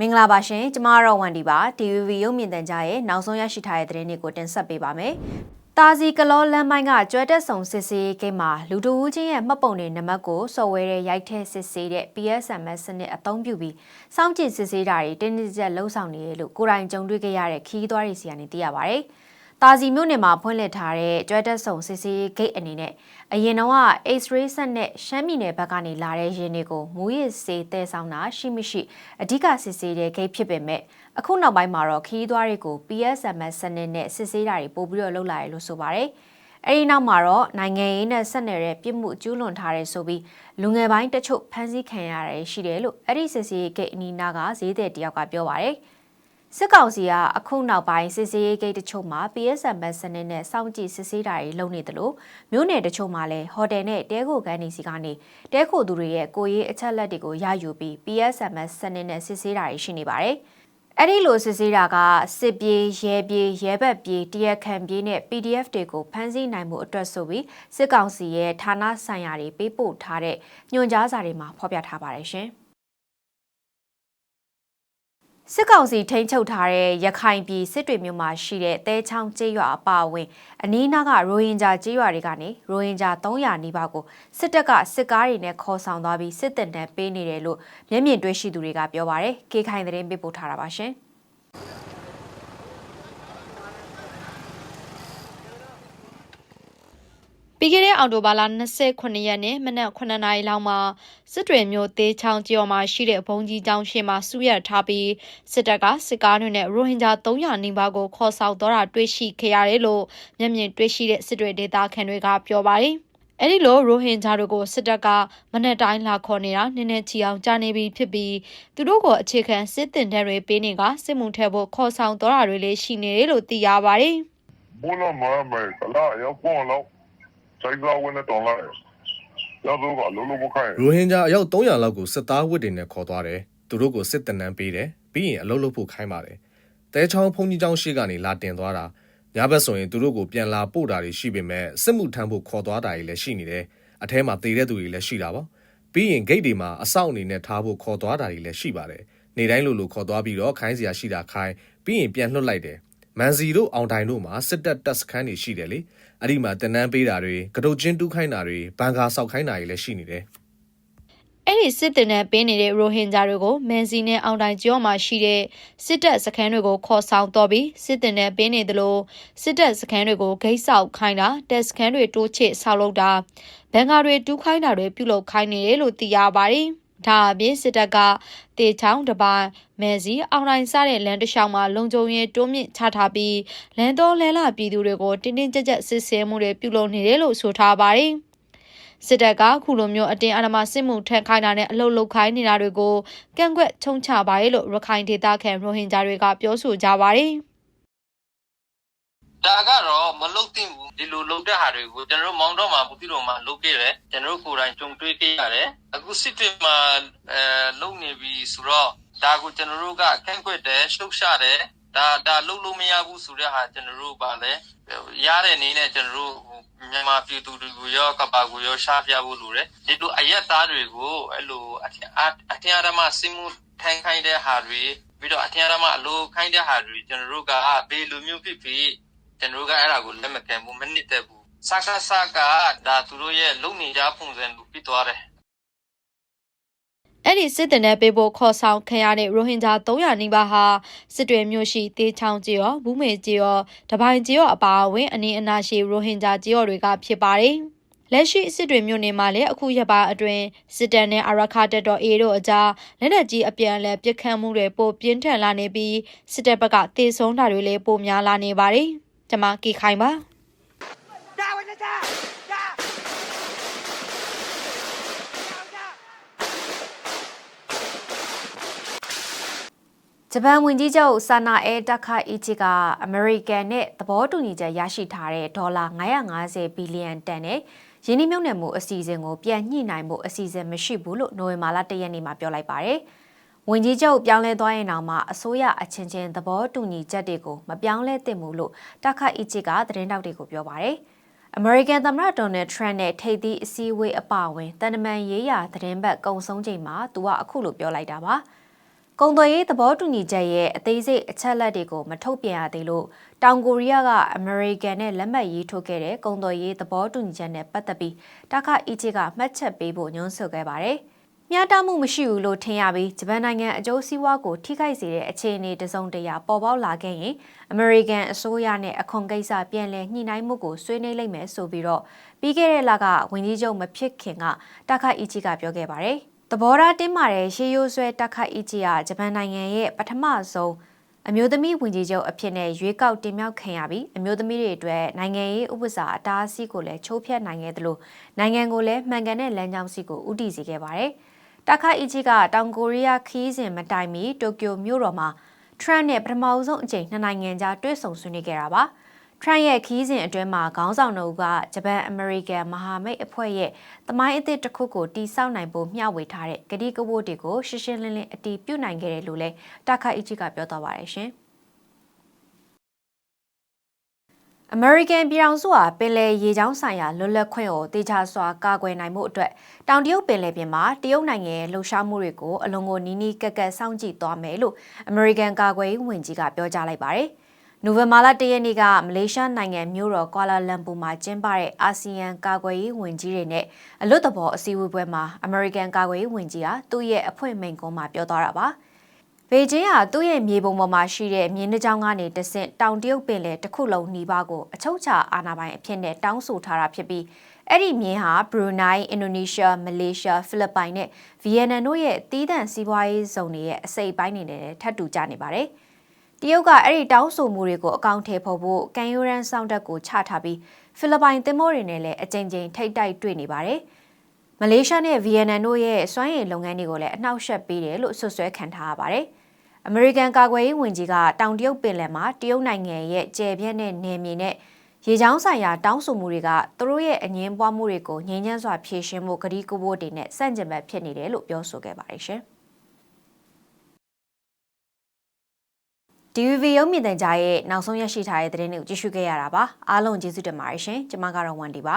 မင်္ဂလာပါရှင်ကျမကတော့ဝန်ဒီပါ TVB ရုပ်မြင်သံကြားရဲ့နောက်ဆုံးရရှိထားတဲ့သတင်းတွေကိုတင်ဆက်ပေးပါမယ်။တာစီကလောလမ်းပိုင်းကကျွဲတက်ဆောင်စစ်စေးဂိမ်းမှာလူတဦးချင်းရဲ့မှတ်ပုံတွေနံပါတ်ကိုစော်ဝဲတဲ့ရိုက်ထည့်စစ်ဆေးတဲ့ PSMS စနစ်အသုံးပြုပြီးစောင့်ကြည့်စစ်ဆေးတာတွေတင်းတင်းကြပ်လှုပ်ဆောင်နေတယ်လို့ကိုယ်တိုင်ကြုံတွေ့ခဲ့ရတဲ့ခီးသွွားတွေစီကနေသိရပါဗျ။ တာစီမြို့နယ်မှာဖွင့်လှစ်ထားတဲ့ကျွဲတက်ဆောင်စစ်ဆေးဂိတ်အနေနဲ့အရင်တော့က X-ray ဆက်နဲ့ရှမ်းပြည်နယ်ဘက်ကနေလာတဲ့ရင်းတွေကိုမူရစ်စေးတဲဆောင်တာရှိမရှိအဓိကစစ်ဆေးတဲ့ဂိတ်ဖြစ်ပေမဲ့အခုနောက်ပိုင်းမှာတော့ခီးသွွားတွေကို PSMS စနစ်နဲ့စစ်ဆေးတာတွေပို့ပြီးတော့လုပ်လာရလို့ဆိုပါတယ်။အဲဒီနောက်မှာတော့နိုင်ငံရေးနဲ့ဆက်နယ်တဲ့ပြစ်မှုကျူးလွန်ထားတဲ့ဆိုပြီးလူငယ်ပိုင်းတချို့ဖမ်းဆီးခံရတာရှိတယ်လို့အဲ့ဒီစစ်ဆေးဂိတ်အနီးနားကဈေးတဲ့တယောက်ကပြောပါတယ်။ စစ်ကောင်စီကအခုနောက်ပိုင်းစစ်ဆေးရေးဂိတ်တချို့မှာ PSMS စနစ်နဲ့စောင့်ကြည့်စစ်ဆေးတာတွေလုပ်နေတယ်လို့မြို့နယ်တချို့မှာလည်းဟိုတယ်နဲ့တဲခိုကန်းနေစီကနေတဲခိုသူတွေရဲ့ကိုရေးအချက်လက်တွေကိုရယူပြီး PSMS စနစ်နဲ့စစ်ဆေးတာတွေရှိနေပါတယ်။အဲ့ဒီလိုစစ်ဆေးတာကစစ်ပြေးရဲပြေးရဲဘက်ပြေးတရက်ခံပြေးနဲ့ PDF တွေကိုဖမ်းဆီးနိုင်မှုအတွက်ဆိုပြီးစစ်ကောင်စီရဲ့ဌာနဆိုင်ရာတွေပေးပို့ထားတဲ့ညွှန်ကြားစာတွေမှာဖော်ပြထားပါတယ်ရှင်။ စစ်ကောင်စီထိန်းချုပ်ထားတဲ့ရခိုင်ပြည်စစ်တွေမြို့မှာရှိတဲ့တဲချောင်းကျေးရွာအပါအဝင်အနီးနားကရိုဟင်ဂျာကျေးရွာတွေကနေရိုဟင်ဂျာ300နီးပါးကိုစစ်တပ်ကစစ်ကားတွေနဲ့ခေါ်ဆောင်သွားပြီးစစ်တပ်တန်းပေးနေတယ်လို့မျက်မြင်တွေ့ရှိသူတွေကပြောပါရယ်။ကေခိုင်သတင်းပေးပို့ထားတာပါရှင်။ ပြီးခဲ့တဲ့အောက်တိုဘာလ29ရက်နေ့မနက်9နာရီလောက်မှာစစ်တွေမျိုးသေးချောင်းကျော်မှာရှိတဲ့ဘုံကြီးကျောင်းရှေ့မှာစုရထားပြီးစစ်တပ်ကစစ်ကားတွေနဲ့ရိုဟင်ဂျာ300နီးပါးကိုခေါ်ဆောင်တော့တာတွေ့ရှိခဲ့ရတယ်လို့မျက်မြင်တွေ့ရှိတဲ့စစ်တွေဒေသခံတွေကပြောပါတယ်။အဲဒီလိုရိုဟင်ဂျာတို့ကိုစစ်တပ်ကမနေ့တိုင်းလာခေါ်နေတာနည်းနည်းချီအောင်ကြားနေပြီဖြစ်ပြီးသူတို့ကိုအခြေခံစစ်တင်တဲ့တွေပေးနေကစစ်မှုထက်ဖို့ခေါ်ဆောင်တော့တာတွေလည်းရှိနေတယ်လို့သိရပါတယ်။ဘုလားမမဲကလာရောက်ပေါ်လော က်စိုက်သွားဝင်တဲ့တော်လိုက်ရောက်တော့ကလုံးလုံးမခိုင်းရိုဟင်ဂျာအယောက်300လောက်ကိုစစ်သားဝတ်တွေနဲ့ခေါ်သွားတယ်သူတို့ကိုစစ်တနန်းပေးတယ်ပြီးရင်အလုပ်လုပ်ဖို့ခိုင်းပါတယ်တဲချောင်းဖုန်ကြီးကျောင်းရှိကနေလာတင်သွားတာညဘက်ဆိုရင်သူတို့ကိုပြန်လာပို့တာတွေရှိပေမဲ့စစ်မှုထမ်းဖို့ခေါ်သွားတာတွေလည်းရှိနေတယ်အထဲမှာတည်တဲ့သူတွေလည်းရှိတာပါပြီးရင်ဂိတ်တွေမှာအဆောက်အနေနဲ့ထားဖို့ခေါ်သွားတာတွေလည်းရှိပါတယ်နေတိုင်းလိုလိုခေါ်သွားပြီးတော့ခိုင်းစရာရှိတာခိုင်းပြီးရင်ပြန်လွှတ်လိုက်တယ် မန်စီတို့အောင်တိုင်တို့မှာစစ်တပ်တပ်စခန်းတွေရှိတယ်လေအဲ့ဒီမှာတနန်းပေးတာတွေကတုတ်ချင်းတူးခိုင်းတာတွေဘန်ကာဆောက်ခိုင်းတာတွေလည်းရှိနေတယ်အဲ့ဒီစစ်တင်နဲ့ပေးနေတဲ့ရိုဟင်ဂျာတွေကိုမန်စီနဲ့အောင်တိုင်ကျော်မှာရှိတဲ့စစ်တပ်စခန်းတွေကိုခေါ်ဆောင်တော့ပြီးစစ်တင်နဲ့ပေးနေသလိုစစ်တပ်စခန်းတွေကိုဂိတ်ဆောက်ခိုင်းတာတပ်စခန်းတွေတိုးချစ်ဆောက်လုပ်တာဘန်ကာတွေတူးခိုင်းတာတွေပြုလုပ်ခိုင်းနေတယ်လို့သိရပါတယ်။ ဒါအပြင်စစ်တပ်ကတေချောင်းတပိုင်းမဲစီအောင်တိုင်းစတဲ့လမ်းတစ်လျှောက်မှာလုံခြုံရေးတိုးမြင့်ချထားပြီးလမ်းတော်လဲလာပြည်သူတွေကိုတင်းတင်းကြပ်ကြပ်စစ်ဆေးမှုတွေပြုလုပ်နေတယ်လို့ဆိုထားပါတယ်။စစ်တပ်ကခုလိုမျိုးအတင်းအဓမ္မစစ်မှုထမ်းခိုင်းတာနဲ့အလုတ်လုတ်ခိုင်းနေတာတွေကိုကန့်ကွက်ချုံချပါရဲ့လို့ရခိုင်ဒေသခံရိုဟင်ဂျာတွေကပြောဆိုကြပါတယ်။ ဒါကတော့မလုတ်သင့်ဘူးဒီလိုလုတ်တဲ့ဟာတွေကိုကျွန်တော်တို့မောင်းတော့မှဘူးတိတော်မှလုတ်ခဲ့တယ်ကျွန်တော်တို့ကိုယ်တိုင်ကြုံတွေ့ခဲ့ရတယ်အခုစစ်တွေမှာအဲလုတ်နေပြီဆိုတော့ဒါကိုကျွန်တော်တို့ကကန့်ကွက်တယ်ရှုပ်ရှာတယ်ဒါဒါလုတ်လို့မရဘူးဆိုတဲ့ဟာကျွန်တော်တို့ပါလဲရတဲ့အနေနဲ့ကျွန်တော်တို့မြန်မာပြည်သူတွေကိုရောကပါကိုရောရှားပြဖို့လိုတယ်ဒီလိုအရက်သားတွေကိုအဲ့လိုအထင်အထင်အဓမ္မစစ်မှုထိုင်ခိုင်းတဲ့ဟာတွေပြီးတော့အထင်အဓမ္မအလိုခိုင်းတဲ့ဟာတွေကျွန်တော်တို့ကဘေးလိုမျိုးဖြစ်ဖြစ် ကျွန်တော်ကအဲ့ဒါကိုလက်မခံဘူးမနစ်သက်ဘူးစကားစကားဒါသူတို့ရဲ့လုံနေကြပုံစံကိုပြီးသွားတယ်အဲ့ဒီစစ်တပ်နဲ့ပေးဖို့ခေါ်ဆောင်ခံရတဲ့ရိုဟင်ဂျာ300နီးပါးဟာစစ်တွေမြို့ရှိတေးချောင်းကြီးရောဘူးမေကြီးရောတပိုင်းကြီးရောအပါအဝင်အနီးအနားရှိရိုဟင်ဂျာကြီးရောတွေကဖြစ်ပါတယ်။လက်ရှိစစ်တွေမြို့နယ်မှာလည်းအခုရက်ပါအတွင်းစစ်တပ်နဲ့အရခါတက်တော်အေတို့အကြားလက်နက်ကြီးအပြန်အလှန်ပစ်ခတ်မှုတွေပိုပြင်းထန်လာနေပြီးစစ်တပ်ဘက်ကတေဆုံးတာတွေလည်းပိုများလာနေပါတယ်။ ကျွန်မကီခိုင်ပါဂျပန်ဝန်ကြီးချုပ်ဆာနာအဲတက်ခါအီချီကအမေရိကန်နဲ့သဘောတူညီချက်ရရှိထားတဲ့ဒေါ်လာ950ဘီလီယံတန်နဲ့ယင်းနှိမ့်မြုပ်နှံမှုအစီအစဉ်ကိုပြန်ညှိနှိုင်းဖို့အစီအစဉ်မရှိဘူးလို့နိုဝင်ဘာလ၁ရက်နေ့မှာပြောလိုက်ပါတယ်။ ဝန်ကြီးချုပ်ပြောင်းလဲသွားရင်တောင်မှအစိုးရအချင်းချင်းသဘောတူညီချက်တွေကိုမပြောင်းလဲသင့်ဘူးလို့တက်ခါအီချီကသတင်းတောက်တွေကိုပြောပါတယ်။အမေရိကန်သမ္မတဒေါ်နယ်ထရန့်နဲ့ထိပ်သီးအစည်းအဝေးအပါအဝင်တန်တမန်ရေးရာသတင်းဘက်ကုံဆုံးချိန်မှာသူကအခုလိုပြောလိုက်တာပါ။ကုံသွယ်ရေးသဘောတူညီချက်ရဲ့အသေးစိတ်အချက်လက်တွေကိုမထုတ်ပြန်ရသေးလို့တောင်ကိုရီးယားကအမေရိကန်နဲ့လက်မှတ်ရေးထိုးခဲ့တဲ့ကုံသွယ်ရေးသဘောတူညီချက်နဲ့ပတ်သက်ပြီးတာခအီချီကမှတ်ချက်ပေးဖို့ညွှန်းဆိုခဲ့ပါတယ်။ မျှတမှုမရှိဘူးလို့ထင်ရပြီးဂျပန်နိုင်ငံအကျိုးစီးပွားကိုထိခိုက်စေတဲ့အခြေအနေတစုံတရာပေါ်ပေါက်လာခဲ့ရင်အမေရိကန်အစိုးရနဲ့အခွန်ကိစ္စပြန်လည်ညှိနှိုင်းမှုကိုဆွေးနွေးလိုက်မယ်ဆိုပြီးတော့ပြီးခဲ့တဲ့လကဝန်ကြီးချုပ်မဖြစ်ခင်ကတာခအီချီကပြောခဲ့ပါတယ်။သဘောထားတင်းမာတဲ့ရှေးရိုးဆွဲတာခအီချီကဂျပန်နိုင်ငံရဲ့ပထမဆုံးအမျိုးသမီးဝင်ကြီးချုပ်အဖြစ်နဲ့ရွေးကောက်တင်မြှောက်ခံရပြီးအမျိုးသမီးတွေအတွက်နိုင်ငံရေးဥပစာအတားအဆီးကိုလည်းချိုးဖျက်နိုင်ခဲ့တယ်လို့နိုင်ငံကိုလည်းမှန်ကန်တဲ့လမ်းကြောင်းစီကိုဥတည်စေခဲ့ပါတယ်။ တာခအီချီကတောင်ကိုရီးယားခီးစဉ်မတိုင်မီတိုကျိုမြို့တော်မှာထရန့်နဲ့ပထမဆုံးအကြိမ်နှစ်နိုင်ငံကြားတွေ့ဆုံဆွေးနွေးခဲ့တာပါထရန့်ရဲ့ခီးစဉ်အတွင်းမှာခေါင်းဆောင်တို့ကဂျပန်အမေရိကန်မဟာမိတ်အဖွဲ့ရဲ့တမိုင်းအသစ်တစ်ခုကိုတိစောက်နိုင်ဖို့မျှဝေထားတဲ့ကတိကဝတ်တွေကိုရှင်းရှင်းလင်းလင်းအတည်ပြုနိုင်ခဲ့တယ်လို့လည်းတာခအီချီကပြောသွားပါတယ်ရှင်။ အမေရိကန်ပြည်ထောင်စုဟာပင်လယ်ရေကြောင်းဆိုင်ရာလွတ်လပ်ခွင့်ကိုတေချာစွာကာကွယ်နိုင်မှုအတွက်တောင်တရုတ်ပင်လယ်ပြင်မှာတရုတ်နိုင်ငံရဲ့လှုပ်ရှားမှုတွေကိုအလွန်ကိုနီးနီးကပ်ကပ်စောင့်ကြည့်သွားမယ်လို့အမေရိကန်ကာကွယ်ရေးဝန်ကြီးကပြောကြားလိုက်ပါတယ်။နိုဝင်ဘာလ၁ရက်နေ့ကမလေးရှားနိုင်ငံမြို့တော်ကွာလာလမ်ပူမှာကျင်းပတဲ့အာဆီယံကာကွယ်ရေးဝန်ကြီးတွေနဲ့အလွတ်တဘောအစည်းအဝေးပွဲမှာအမေရိကန်ကာကွယ်ရေးဝန်ကြီးကသူ့ရဲ့အဖွဲ့မိန့်ခွန်းမှာပြောသွားတာပါ။ ဘေကျင်းဟာသူ့ရဲ့မြေပုံပေါ်မှာရှိတဲ့မြင်းနှကြောင်းကနေတဆင့်တောင်တရုတ်ပင်လယ်တစ်ခုလုံးနှီးပါးကိုအချုပ်ချာအာဏာပိုင်အဖြစ်နဲ့တောင်းဆိုထားတာဖြစ်ပြီးအဲ့ဒီမြင်းဟာဘရူနိုင်း၊အင်ဒိုနီးရှား၊မလေးရှား၊ဖိလစ်ပိုင်နဲ့ဗီယက်နမ်တို့ရဲ့တီးသန့်စီးပွားရေးဇုံတွေရဲ့အစိပ်ပိုင်းတွေနဲ့ထပ်တူကြနေပါတယ်။တရုတ်ကအဲ့ဒီတောင်းဆိုမှုတွေကိုအကောင့်ထဲဖို့ဖို့ကန်ယူရန်ဆောင်တက်ကိုချထားပြီးဖိလစ်ပိုင်သင်္ဘောတွေနဲ့လည်းအကြိမ်ကြိမ်ထိတ်တိုက်တွေ့နေပါတယ်။မလေးရှားနဲ့ဗီယက်နမ်တို့ရဲ့စွမ်းရည်လုပ်ငန်းတွေကိုလည်းအနှောက်အယှက်ပေးတယ်လို့ဆွဆွဲခံထားရပါတယ်။ အမေရိကန်ကာကွယ်ရေးဝန်ကြီးကတောင်တရုတ်ပင်လယ်မှာတရုတ်နိုင်ငံရဲ့ကျယ်ပြန့်တဲ့နယ်မြေနဲ့ရေချောင်းဆိုင်ရာတောင်းဆိုမှုတွေကသူတို့ရဲ့အငင်းပွားမှုတွေကိုငြိမ်းချမ်းစွာဖြေရှင်းဖို့ကတိကဝတ်တွေနဲ့စန့်ကျင်ဘက်ဖြစ်နေတယ်လို့ပြောဆိုခဲ့ပါတယ်ရှင်။ DVB ရုံးမြင့်တန်ကြားရဲ့နောက်ဆုံးရရှိထားတဲ့သတင်းတွေကိုကြည့်ရှုခဲ့ရတာပါအားလုံးကျေးဇူးတင်ပါတယ်ရှင်ကျွန်မကတော့ဝန်ဒီပါ